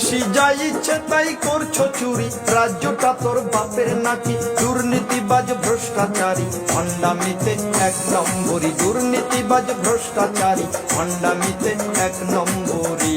পিসি যা ইচ্ছে, তাই করছ চুরি। রাজ্যটা তোর বাপের নাকি দুর্নীতিবাজ ভ্রষ্টাচারী। ভণ্ডামিতে এক নম্বরই, দুর্নীতিবাজ ভ্রষ্টাচারী। ভণ্ডামিতে এক নম্বরই।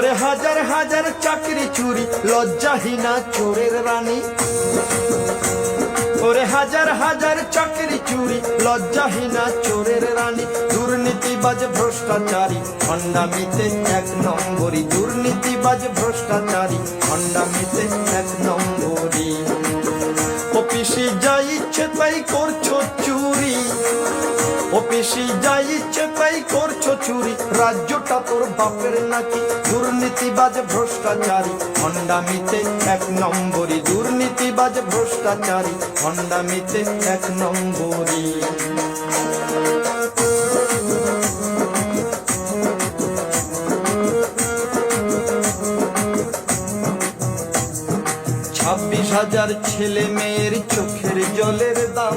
করে হাজার হাজার চাকরি চুরি, লজ্জাহীনা চোরের রানী। করে হাজার হাজার চাকরি চুরি, লজ্জাহীনা চোরের রানী। দুর্নীতিবাজ ভ্রষ্টাচারী, খণ্ডামিতে এক নম্বরই দুর্নীতিবাজ ভ্রষ্টাচারী, খণ্ডামিতে এক নম্বরই অফিসে যা ইচ্ছে তাই চুরি অফিসে যা ইচ্ছে তাই করছ চুরি। রাজ্যটা তোর বাপের নাকি? দুর্নীতিবাজ ভ্রষ্টাচারী। খণ্ডামিতে এক নম্বরই, দুর্নীতিবাজ ভ্রষ্টাচারী। খণ্ডামিতে এক নম্বরই। ছাব্বিশ হাজার ছেলে মেয়ের চোখের জলের দাম।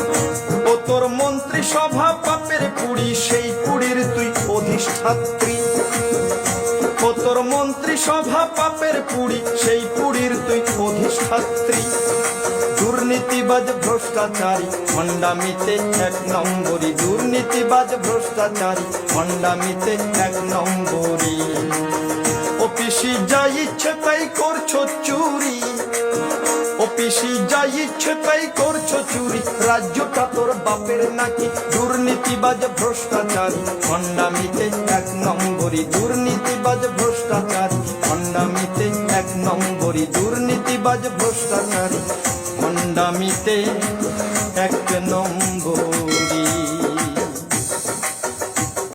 তোর মন্ত্রী সভা পাপের সেই কুড়ির তুই অধিষ্ঠাত্রী। তোর পাপের সেই কুড়ির তুই অধিষ্ঠাত্রী। দুর্নীতিবাজ ভ্রষ্টাচারী খণ্ডামিতে এক নম্বরই দুর্নীতিবাজ ভ্রষ্টাচারী খণ্ডামিতে এক নম্বরই অফিসি যা ইচ্ছে তাই করছ চুরি। তাই করছ চুরি। রাজ্যটা তোর বাপের নাকি? দুর্নীতিবাজ ভ্রষ্টাচারী। খন্ডামিতে এক নম্বরই দুর্নীতিবাজ ভ্রষ্টাচারী। খন্ডামিতে এক নম্বরই দুর্নীতিবাজ ভ্রষ্টাচারী। খণ্ডামিতে